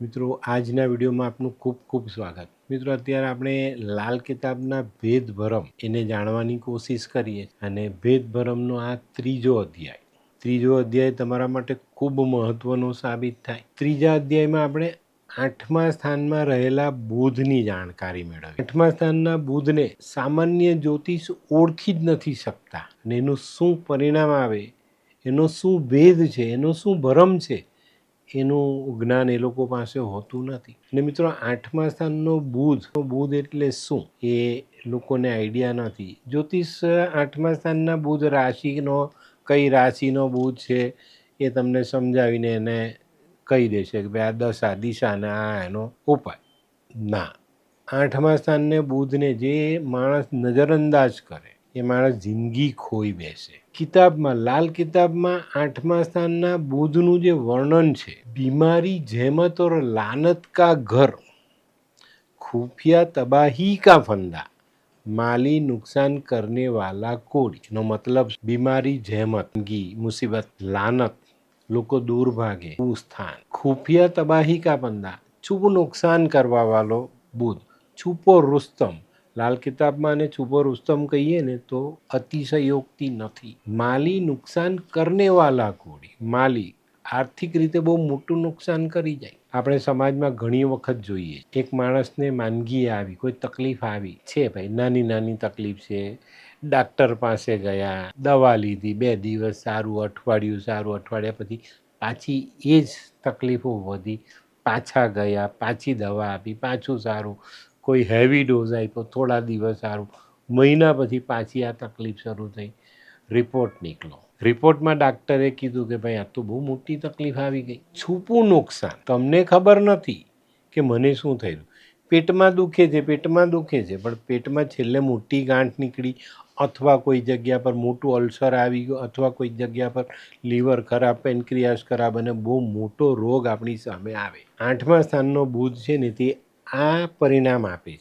મિત્રો, આજના વિડીયોમાં આપનું ખૂબ ખૂબ સ્વાગત. મિત્રો, અત્યારે આપણે લાલ કિતાબના ભેદભરમ એને જાણવાની કોશિશ કરીએ અને ભેદભરમનો આ ત્રીજો અધ્યાય. ત્રીજો અધ્યાય તમારા માટે ખૂબ મહત્વનો સાબિત થાય. ત્રીજા અધ્યાયમાં આપણે આઠમા સ્થાનમાં રહેલા બુધની જાણકારી મેળવી. આઠમા સ્થાનના બુધને સામાન્ય જ્યોતિષ ઓળખી જ નથી શકતા અને એનું શું પરિણામ આવે, એનો શું ભેદ છે, એનો શું ભરમ છે એનું જ્ઞાન એ લોકો પાસે હોતું નથી. અને મિત્રો, આઠમા સ્થાનનો બુધ બુધ એટલે શું? એ લોકોને આઈડિયા નથી. જ્યોતિષ આઠમા સ્થાનના બુધ રાશિનો, કઈ રાશિનો બુધ છે એ તમને સમજાવીને એને કહી દેશે કે ભાઈ આ દશા દિશા અને આ એનો ઉપાય. ના. આઠમા સ્થાનને બુધને જે માણસ નજરઅંદાજ કરે, એ માણસ જિંદગી ખોઈ બેસે. કિતાબમાં, લાલ કિતાબમાં, આઠમા સ્થાનના બુધનું જે વર્ણન છે, બીમારી જેમત ઓર લાનત કા ઘર, ખુફિયા તબાહી કા ફંદા, માલી નુકસાન કરને વાલા કોડીનો મતલબ બીમારી જેમત ગી મુસીબત, લાનત, લોકો દૂર ભાગે સ્થાન. ખુફિયા તબાહી કા ફંદા, છુપ નુકસાન કરવા વાલો બુધ, છુપો રુસ્તમ લાલ કિતાબમાં અને છુપો રુસ્તમ કહીએ ને, તો અતિશયોક્તિ નથી. માલી નુકસાન કરનેવાલા કોડી માલી આર્થિક રીતે બહુ મોટું નુકસાન કરી જાય. આપણે સમાજમાં ઘણી વખત જોઈએ એક માણસને માંદગી આવી, કોઈ તકલીફ આવી. છે ભાઈ, નાની નાની તકલીફ છે. ડાક્ટર પાસે ગયા, દવા લીધી, બે દિવસ સારું અઠવાડિયું, સારું અઠવાડિયા પછી પાછી એ જ તકલીફો વધી. પાછા ગયા, પાછી દવા આપી, પાછું સારું. કોઈ હેવી ડોઝ આપ્યો, થોડા દિવસ સારું. મહિના પછી પાછી આ તકલીફ શરૂ થઈ. રિપોર્ટ નીકળો. રિપોર્ટમાં ડાક્ટરે કીધું કે ભાઈ, આ તો બહુ મોટી તકલીફ આવી ગઈ. છૂપું નુકસાન. તમને ખબર નથી કે મને શું થયું પેટમાં દુખે છે, પેટમાં દુખે છે, પણ પેટમાં છેલ્લે મોટી ગાંઠ નીકળી અથવા કોઈ જગ્યા પર મોટું અલ્સર આવી ગયું અથવા કોઈ જગ્યા પર લીવર ખરાબ, પેનક્રિયાસ ખરાબ અને બહુ મોટો રોગ આપણી સામે આવે. આઠમા સ્થાનનો બુધ છે ને તે આ પરિણામ આપીશ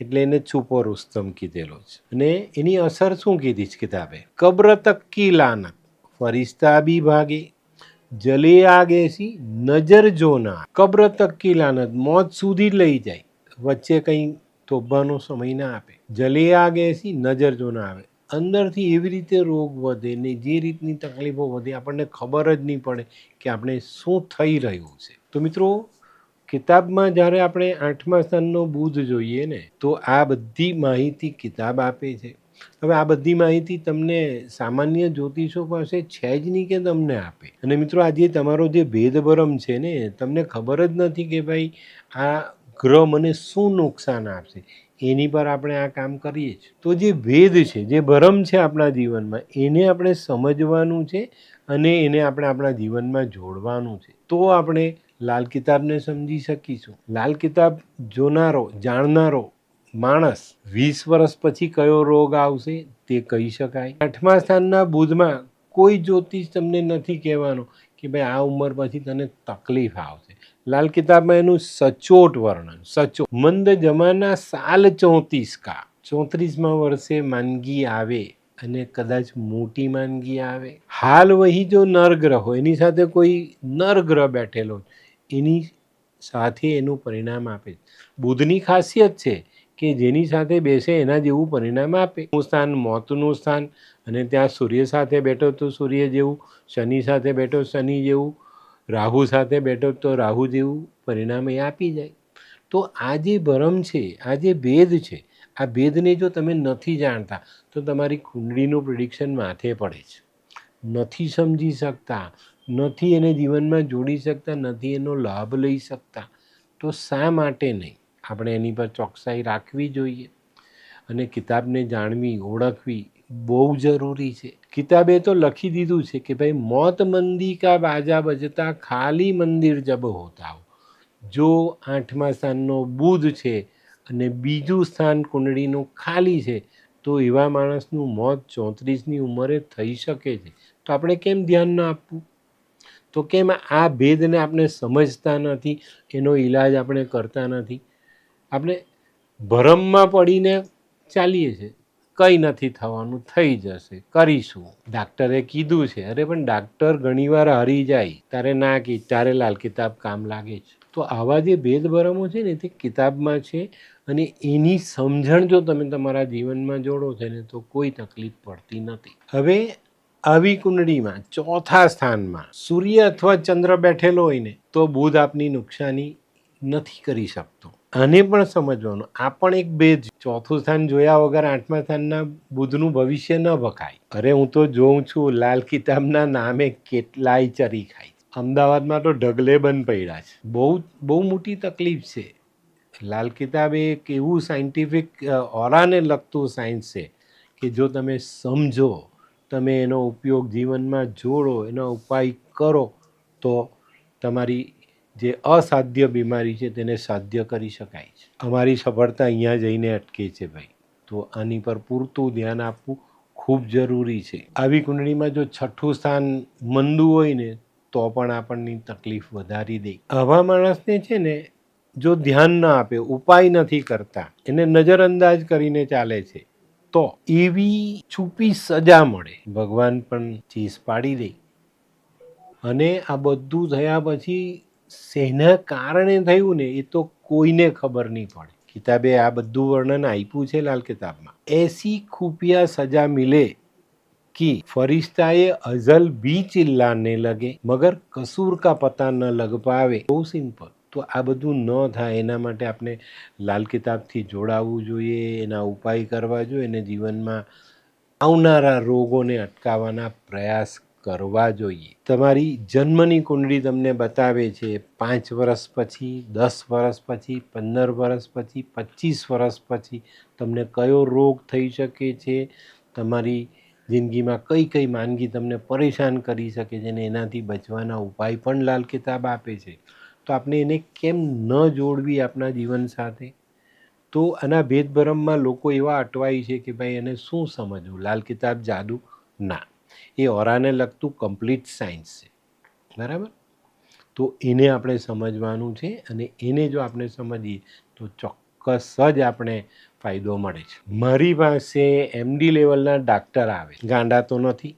એટલે એને છુપો રુસ્તમ કીધેલો છે. અને એની અસર શું કીધી છે કિતાબે? કબ્ર તક્કી લાનત. ફરિશ્તા બી ભાગે, જલે આગેસી નજર જોના કબ્ર તક્કી લાનત, મોત સુધી લઈ જાય. વચ્ચે કંઈ તોબવાનો સમય ના આપે. જલે આગેસી નજર જોના આવે. અંદરથી એવી રીતે રોગ વધે ને જે રીતની તકલીફો વધે, આપણને ખબર જ નહીં પડે કે આપણે શું થઈ રહ્યું છે. તો મિત્રો કિતાબમાં જ્યારે આપણે આઠમા સ્થાનનો બુધ જોઈએ ને, તો આ બધી માહિતી કિતાબ આપે છે. હવે આ બધી માહિતી તમને સામાન્ય જ્યોતિષો પાસે છે જ નહીં કે તમને આપે. અને મિત્રો, આજે તમારો જે ભેદભરમ છે ને, તમને ખબર જ નથી કે ભાઈ આ ગ્રહ મને શું નુકસાન આપશે. એની પર આપણે આ કામ કરીએ છીએ તો જે ભેદ છે, જે ભરમ છે આપણા જીવનમાં, એને આપણે સમજવાનું છે અને એને આપણે આપણા જીવનમાં જોડવાનું છે. તો આપણે લાલ કિતાબને સમજી શકીશું. લાલ કિતાબ જોનારો, જાણનારો માણસ વીસ વર્ષ પછી કયો રોગ આવશે તે કહી શકાય. આઠમા સ્થાનના બુધમાં કોઈ જ્યોતિષ તમને નથી કહેવાનો કે ભાઈ આ ઉંમર પછી તને તકલીફ આવશે. લાલ કિતાબમાં એનું સચોટ વર્ણન, સચોટ. મંદ જમાના સાલ ચોત્રીસ કા ચોત્રીસમાં વર્ષે માંદગી આવે અને કદાચ મોટી માંદગી આવે. હાલ વહી જો નરગ્રહ હોય એની સાથે કોઈ નરગ્રહ બેઠેલો એની સાથે એનું પરિણામ આપે. બુધની ખાસિયત છે કે જેની સાથે બેસે એના જેવું પરિણામ આપે. સ્થાન મોતનું સ્થાન અને ત્યાં સૂર્ય સાથે બેઠો તો સૂર્ય જેવું, શનિ સાથે બેઠો શનિ જેવું, રાહુ સાથે બેઠો તો રાહુ જેવું પરિણામ એ આપી જાય. તો આ જે ભરમ છે, આ જે ભેદ છે, આ ભેદને જો તમે નથી જાણતા, તો તમારી કુંડળીનું પ્રિડિક્શન માથે પડે છે. નથી સમજી શકતા નથી એને જીવનમાં જોડી શકતા, નથી એનો લાભ લઈ શકતા. તો શા માટે નહીં? આપણે એની પર ચોકસાઈ રાખવી જોઈએ અને કિતાબને જાણવી, ઓળખવી બહુ જરૂરી છે. કિતાબે તો લખી દીધું છે કે ભાઈ, મોત મંદી કા બાજા બજતા, ખાલી મંદિર જબ હોતા જો આઠમા સ્થાનનો બુધ છે અને બીજું સ્થાન કુંડળીનું ખાલી છે, તો એવા માણસનું મોત ચોત્રીસની ઉંમરે થઈ શકે છે. તો આપણે કેમ ધ્યાન ન આપવું? તો કેમ આ ભેદને આપણે સમજતા નથી? એનો ઈલાજ આપણે કરતા નથી. આપણે ભરમમાં પડીને ચાલીએ છીએ. કંઈ નથી થવાનું, થઈ જશે. કરીશું. ડાક્ટરે કીધું છે. અરે, પણ ડાક્ટર ઘણીવાર હરી જાય. તારે ના કે, તારે લાલ કિતાબ કામ લાગે છે. તો આવા જે ભેદભરમો છે ને, તે કિતાબમાં છે અને એની સમજણ જો તમે તમારા જીવનમાં જોડો છો ને, તો કોઈ તકલીફ પડતી નથી. હવે આવી કુંડળીમાં ચોથા સ્થાનમાં, સૂર્ય અથવા ચંદ્ર બેઠેલો હોય ને તો બુધ આપની નુકસાની નથી કરી શકતો. આને પણ સમજવાનું, આ પણ એક ભેદ. ચોથું સ્થાન જોયા વગર આઠમા સ્થાનના બુધનું ભવિષ્ય ન ભકાય અરે, હું તો જોઉં છું, લાલ કિતાબના નામે કેટલાય ચરી ખાય અમદાવાદમાં તો ઢગલે બંધ પડ્યા છે. બહુ બહુ મોટી તકલીફ છે. લાલ કિતાબ એક એવું સાયન્ટિફિક ઓરાને લગતું સાયન્સ છે કે જો તમે સમજો તમે એનો ઉપયોગ જીવનમાં જોડો, એનો ઉપાય કરો, તો તમારી જે અસાધ્ય બીમારી છે તેને સાધ્ય કરી શકાય છે. અમારી સફળતા અહીંયા જઈને અટકે છે ભાઈ. તો આની પર પૂરતું ધ્યાન આપવું ખૂબ જરૂરી છે. આવી કુંડળીમાં જો છઠ્ઠું સ્થાન મંદું હોય ને, તો પણ આપણને તકલીફ વધારી દે. આવા માણસને છે ને, જો ધ્યાન ન આપે, ઉપાય નથી કરતા, એને નજરઅંદાજ કરીને ચાલે છે. તો એવી છુપી સજા મળે ભગવાન પણ ચીસ પાડી દે અને આ બધું થયા પછી શેના કારણે થયું ને એ તો કોઈને ખબર નહીં પડે કિતાબે આ બધું વર્ણન આપ્યું છે લાલ કિતાબમાં એસી ખુફિયા સજા મિલે कि फरिश्ताए अजल भी चिल्लाने लगे मगर कसूर का पता न लग पावे બહુ સિમ્પલ તો આ બધું ન થાય. એના માટે આપણે લાલ કિતાબથી જોડાવવું જોઈએ, એના ઉપાય કરવા જોઈએ અને જીવનમાં આવનારા રોગોને અટકાવવાના પ્રયાસ કરવા જોઈએ. તમારી જન્મની કુંડળી તમને બતાવે છે, પાંચ વર્ષ પછી, દસ વર્ષ પછી, પંદર વર્ષ પછી પચીસ વર્ષ પછી તમને કયો રોગ થઈ શકે છે? તમારી જિંદગીમાં કઈ કઈ માંદગી તમને પરેશાન કરી શકે છે અને એનાથી બચવાના ઉપાય પણ લાલ કિતાબ આપે છે. તો આપણે એને કેમ ન જોડવી આપણા જીવન સાથે? તો આના ભેદભરમમાં લોકો એવા અટવાય છે કે ભાઈ એને શું સમજવું? લાલ કિતાબ જાદુ? ના. એ ઓરાને લગતું કમ્પ્લીટ સાયન્સ છે. બરાબર? તો એને આપણે સમજવાનું છે અને એને જો આપણે સમજીએ તો ચોક્કસ જ આપણે ફાયદો મળે છે. મારી પાસે એમડી લેવલના ડાક્ટર આવે. ગાંડા તો નથી.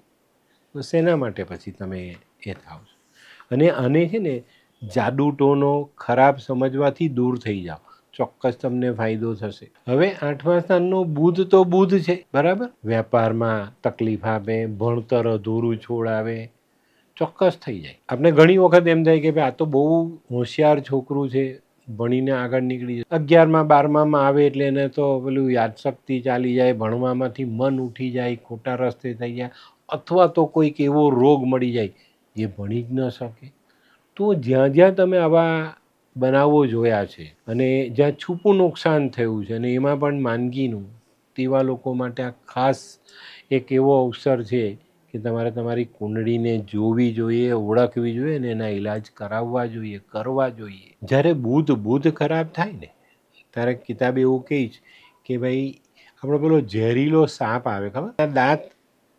તો શેના માટે પછી તમે એ થાવ છો. અને આને છે ને જાદુ ટોનો ખરાબ સમજવાથી દૂર થઈ જાઓ. ચોક્કસ તમને ફાયદો થશે. હવે આઠમા સ્થાનનો બુધ તો બુધ છે. બરાબર? વેપારમાં તકલીફ આપે ભણતર અધૂરું છોડાવે, ચોક્કસ થઈ જાય. આપણે ઘણી વખત એમ થાય કે ભાઈ, આ તો બહુ હોશિયાર છોકરું છે, ભણીને આગળ નીકળી જાય. અગિયારમાં, બારમામાં આવે એટલે એને તો પેલું યાદશક્તિ ચાલી જાય, ભણવામાંથી મન ઉઠી જાય, ખોટા રસ્તે થઈ જાય, અથવા તો કોઈક એવો રોગ મળી જાય, જે ભણી જ ન શકે. તો જ્યાં જ્યાં તમે આવા બનાવો જોયા છે અને જ્યાં છૂપું નુકસાન થયું છે અને એમાં પણ માંદગીનું, તેવા લોકો માટે આ ખાસ એક એવો અવસર છે કે તમારે તમારી કુંડળીને જોવી જોઈએ, ઓળખવી જોઈએ અને એના ઈલાજ કરાવવા જોઈએ, કરવા જોઈએ. જ્યારે બુધ બુધ ખરાબ થાય ને, ત્યારે કિતાબ એવું કહીશ કે ભાઈ, આપણો પેલો ઝેરીલો સાપ આવે, ખબર? દાંત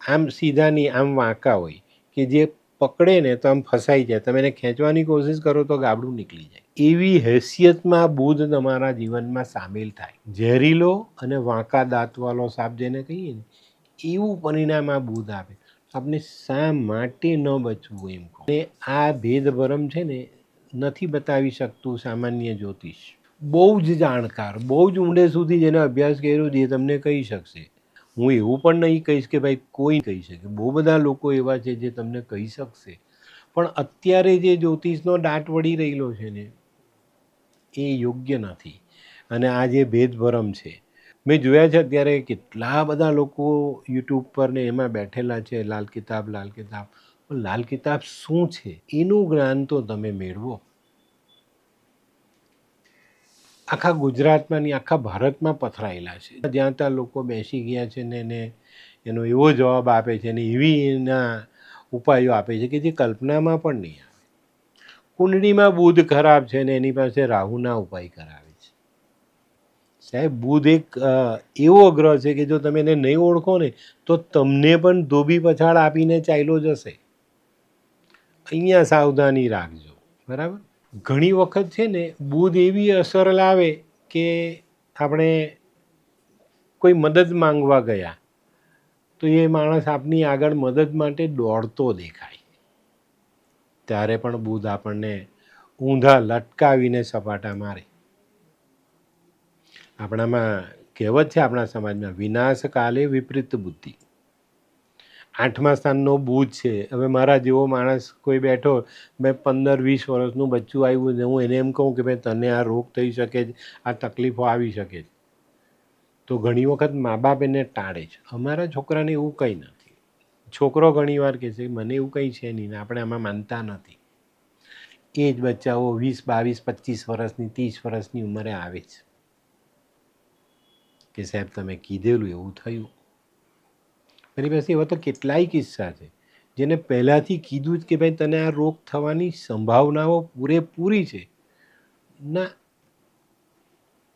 આમ સીધા નહીં આમ વાંકા હોય કે જે પકડે ને તો આમ ફસાઈ જાય. તમે એને ખેંચવાની કોશિશ કરો તો ગાબડું નીકળી જાય. એવી હેસિયતમાં બુધ તમારા જીવનમાં સામેલ થાય. ઝેરીલો અને વાંકા દાંતવાળો સાપ જેને કહીએ ને, એવું પરિણામ આ બુધ આપે. આપણે શા માટે ન બચવું એમ અને આ ભેદભરમ છે ને, નથી બતાવી શકતું સામાન્ય જ્યોતિષ. બહુ જ જાણકાર, બહુ જ ઊંડે સુધી જેને અભ્યાસ કર્યો છે એ તમને કહી શકશે. હું એવું પણ નહીં કહીશ કે ભાઈ કોઈ કહી શકે. બહુ બધા લોકો એવા છે જે તમને કહી શકશે. પણ અત્યારે જે જ્યોતિષનો દાંટ વળી રહેલો છે ને, એ યોગ્ય નથી. અને આ જે ભેદભરમ છે, મેં જોયા છે અત્યારે કેટલા બધા લોકો યુટ્યુબ પર ને એમાં બેઠેલા છે, લાલ કિતાબ લાલ કિતાબ. લાલ કિતાબ શું છે? એનું જ્ઞાન તો તમે મેળવો. આખા ગુજરાતમાં ની આખા ભારતમાં પથરાયેલા છે. જ્યાં ત્યાં લોકો બેસી ગયા છે ને એને એનો એવો જવાબ આપે છે ને એવી એના ઉપાયો આપે છે કે જે કલ્પનામાં પણ નહીં આવે. કુંડળીમાં બુધ ખરાબ છે ને એની પાસે રાહુના ઉપાય કરાવે છે. સાહેબ, બુધ એક એવો ગ્રહ છે કે જો તમે એને નહીં ઓળખો ને તો તમને પણ ધોબી પછાડ આપીને ચાલ્યો જશે. અહીંયા સાવધાની રાખજો. બરાબર? ઘણી વખત છે ને બુધ એવી અસર લાવે કે આપણે કોઈ મદદ માંગવા ગયા, તો એ માણસ આપની આગળ મદદ માટે દોડતો દેખાય. ત્યારે પણ બુધ આપણને ઊંધા લટકાવીને સપાટા મારે. આપણામાં કહેવત છે આપણા સમાજમાં વિનાશ કાલે વિપરીત બુદ્ધિ. આઠમા સ્થાનનો બુધ છે. હવે મારા જેવો માણસ કોઈ બેઠો, મેં પંદર વીસ વર્ષનું બચ્ચું આવ્યું ને હું એને એમ કહું કે ભાઈ, તને આ રોગ થઈ શકે છે, આ તકલીફો આવી શકે છે. તો ઘણી વખત મા બાપ એને ટાળે છે. અમારા છોકરાને એવું કંઈ નથી. છોકરો ઘણીવાર કહે છે, મને એવું કંઈ છે નહીં આપણે આમાં માનતા નથી. એ જ બચ્ચાઓ વીસ, બાવીસ પચીસ વર્ષની, ત્રીસ વર્ષની ઉંમરે આવે છે. કે સાહેબ, તમે કીધેલું એવું થયું. મારી પાસે એવા તો કેટલાય કિસ્સા છે, જેને પહેલાંથી કીધું જ કે ભાઈ તને આ રોગ થવાની સંભાવનાઓ પૂરેપૂરી છે. ના,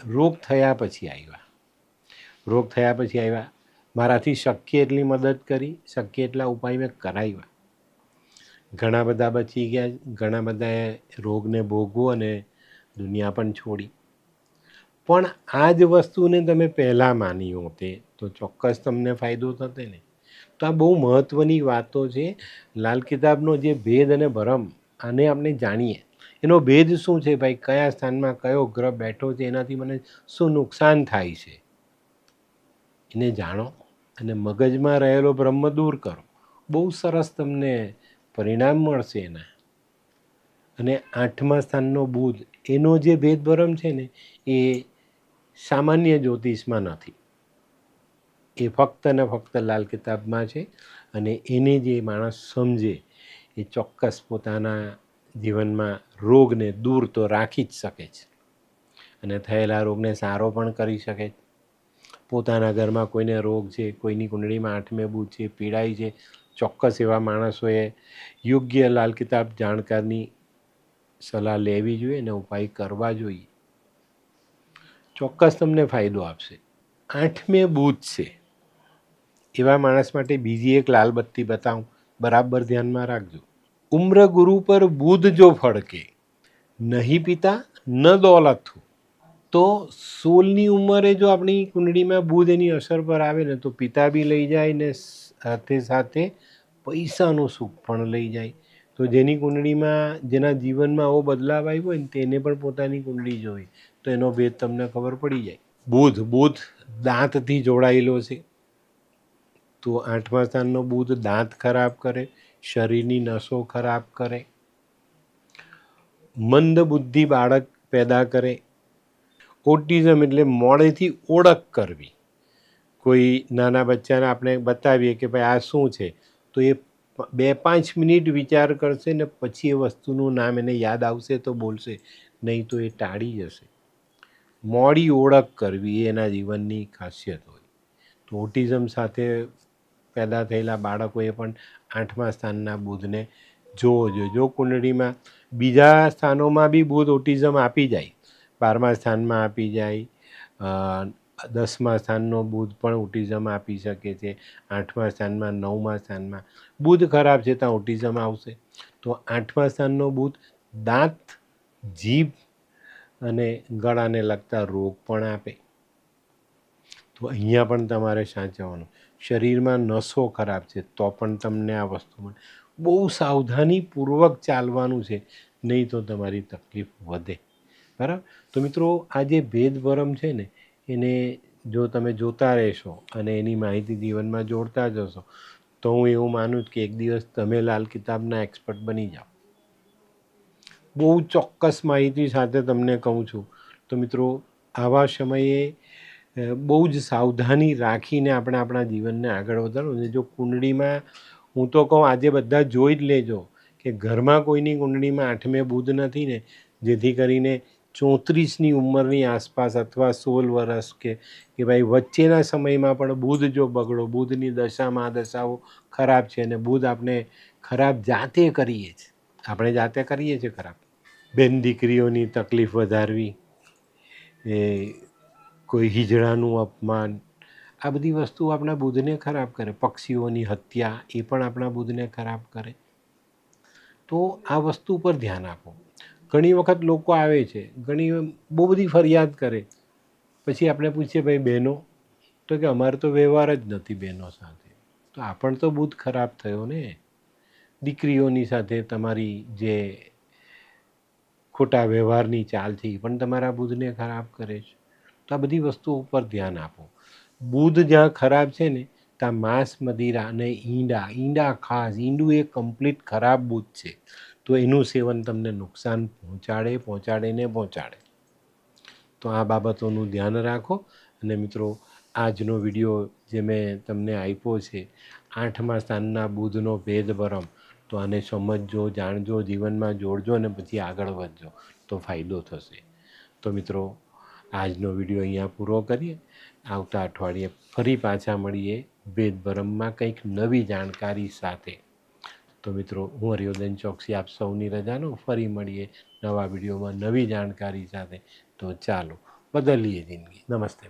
રોગ થયા પછી આવ્યા. રોગ થયા પછી આવ્યા. મારાથી શક્ય એટલી મદદ કરી, શક્ય એટલા ઉપાય મેં કરાવ્યા. ઘણા બધા બચી ગયા, ઘણા બધાએ રોગને ભોગવો અને દુનિયા પણ છોડી. પણ આ જ વસ્તુને તમે પહેલાં માની હોતે, તો ચોક્કસ તમને ફાયદો થતે ને તો આ બહુ મહત્ત્વની વાતો છે. લાલ કિતાબનો જે ભેદ અને ભરમ, આને આપણે જાણીએ. એનો ભેદ શું છે ભાઈ? કયા સ્થાનમાં કયો ગ્રહ બેઠો છે? એનાથી મને શું નુકસાન થાય છે? એને જાણો અને મગજમાં રહેલો બ્રહ્મ દૂર કરો. બહુ સરસ તમને પરિણામ મળશે એના. અને આઠમા સ્થાનનો બુધ, એનો જે ભેદભરમ છે ને, એ સામાન્ય જ્યોતિષમાં નથી. એ ફક્ત ને ફક્ત લાલ કિતાબમાં છે અને એને જે માણસ સમજે, એ ચોક્કસ પોતાના જીવનમાં રોગને દૂર તો રાખી જ શકે છે. અને થયેલા રોગને સારો પણ કરી શકે છે. પોતાના ઘરમાં કોઈને રોગ છે, કોઈની કુંડળીમાં આઠમે બુધ છે પીડાય છે, ચોક્કસ એવા માણસોએ યોગ્ય લાલ કિતાબ જાણકારની સલાહ લેવી જોઈએ અને ઉપાય કરવા જોઈએ. ચોક્કસ તમને ફાયદો આપશે. આઠમે બુધ છે. એવા માણસ માટે બીજી એક લાલ બત્તી બતાવું. બરાબર ધ્યાનમાં રાખજો. ઉમ્ર ગુરુ પર બુધ જો ફડકે, નહીં પિતા, ન દોલત તો સોલની ઉંમરે જો આપણી કુંડળીમાં બુધ એની અસર પર આવે ને, તો પિતા બી લઈ જાય ને સાથે સાથે પૈસાનું સુખ પણ લઈ જાય. તો જેની કુંડળીમાં, જેના જીવનમાં આવો બદલાવ આવ્યો હોય ને તેને પણ પોતાની કુંડળી જોઈ. તો એનો ભેદ તમને ખબર પડી જાય. બુધ બુધ દાંતથી જોડાયેલો છે. તો આઠમા સ્થાનનો બુધ દાંત ખરાબ કરે, શરીરની નસો ખરાબ કરે. મંદ બુદ્ધિ બાળક પેદા કરે. ઓટિઝમ એટલે મોડેથી ઓળખ કરવી. કોઈ નાના બચ્ચાને આપણે બતાવીએ કે ભાઈ આ શું છે? તો એ બે પાંચ મિનિટ વિચાર કરશે ને પછી એ વસ્તુનું નામ એને યાદ આવશે તો બોલશે. નહીં તો એ ટાળી જશે. મોડી ઓળખ કરવી એના જીવનની ખાસિયત હોય. તો ઓટિઝમ સાથે પેદા થયેલા બાળકોએ પણ આઠમા સ્થાનના બુધને જોવો જોઈએ. જો કુંડળીમાં બીજા સ્થાનોમાં બી બુધ ઓટિઝમ આપી જાય, બારમા સ્થાનમાં આપી જાય દસમા સ્થાનનો બુધ પણ ઓટિઝમ આપી શકે છે, આઠમા સ્થાનમાં, નવમા સ્થાનમાં. બુધ ખરાબ છે, ત્યાં ઓટિઝમ આવશે. તો આઠમા સ્થાનનો બુધ દાંત, જીભ અને ગળાને લગતા રોગ પણ આપે. તો અહીંયા પણ તમારે સાચવવાનું. શરીરમાં નસો ખરાબ છે, તો પણ તમને આ વસ્તુ મળે. બહુ સાવધાનીપૂર્વક ચાલવાનું છે, નહીં તો તમારી તકલીફ વધે. બરાબર? તો મિત્રો, આ જે ભેદભરમ છે ને, એને જો તમે જોતા રહેશો અને એની માહિતી જીવનમાં જોડતા જશો તો હું એવું માનું છું કે એક દિવસ તમે લાલ કિતાબના એક્સપર્ટ બની જાઓ. બહુ ચોક્કસ માહિતી સાથે તમને કહું છું. તો મિત્રો, આવા સમયે બહુ જ સાવધાની રાખીને આપણે આપણા જીવનને આગળ વધારવું અને જો કુંડળીમાં, હું તો કહું, આજે બધા જોઈ જ લેજો કે ઘરમાં કોઈની કુંડળીમાં આઠમે બુધ નથી ને, જેથી કરીને ચોત્રીસની ઉંમરની આસપાસ અથવા સોળ વર્ષ કે કે ભાઈ વચ્ચેના સમયમાં પણ બુધ જો બગડો, બુધની દશામાં દશાઓ ખરાબ છે અને બુધ આપણે ખરાબ જાતે કરીએ છીએ. આપણે જાતે કરીએ છીએ ખરાબ. બેન દીકરીઓની તકલીફ વધારવી, એ કોઈ હિજડાનું અપમાન, આ બધી વસ્તુ આપણા બુદ્ધને ખરાબ કરે. પક્ષીઓની હત્યા એ પણ આપણા બુદ્ધને ખરાબ કરે. તો આ વસ્તુ પર ધ્યાન આપો. ઘણી વખત લોકો આવે છે, ઘણી બહુ બધી ફરિયાદ કરે. પછી આપણે પૂછીએ, ભાઈ બહેનો, તો કે અમારે તો વ્યવહાર જ નથી બહેનો સાથે. તો આપણ તો બુદ્ધ ખરાબ થયો ને. દીકરીઓની સાથે તમારી જે ખોટા વ્યવહારની ચાલથી પણ તમારા બુદ્ધને ખરાબ કરે છે. તો આ બધી વસ્તુઓ ઉપર ધ્યાન આપો. બુદ્ધ જ્યાં ખરાબ છે ને, ત્યાં માંસ, મદિરા અને ઈંડા ઈંડા ખાસ, ઈંડું એ કમ્પ્લીટ ખરાબ બુદ્ધ છે. તો એનું સેવન તમને નુકસાન પહોંચાડે પહોંચાડે ને પહોંચાડે. તો આ બાબતોનું ધ્યાન રાખો. અને મિત્રો, આજનો વીડિયો જે મેં તમને આપ્યો છે, આઠમા સ્થાનના બુધનો ભેદભરમ તો આને સમજજો, જાણજો, જીવનમાં જોડજો અને પછી આગળ વધજો. તો ફાયદો થશે. તો મિત્રો, આજનો વીડિયો અહીંયા પૂરો કરીએ. આવતા અઠવાડિયે ફરી પાછા મળીએ ભેદભરમમાં કંઈક નવી જાણકારી સાથે. તો મિત્રો, હું હરિયોદન ચોકસી આપ સૌની રજાનો ફરી મળીએ નવા વિડીયોમાં નવી જાણકારી સાથે. તો ચાલો, બદલીએ જિંદગી. નમસ્તે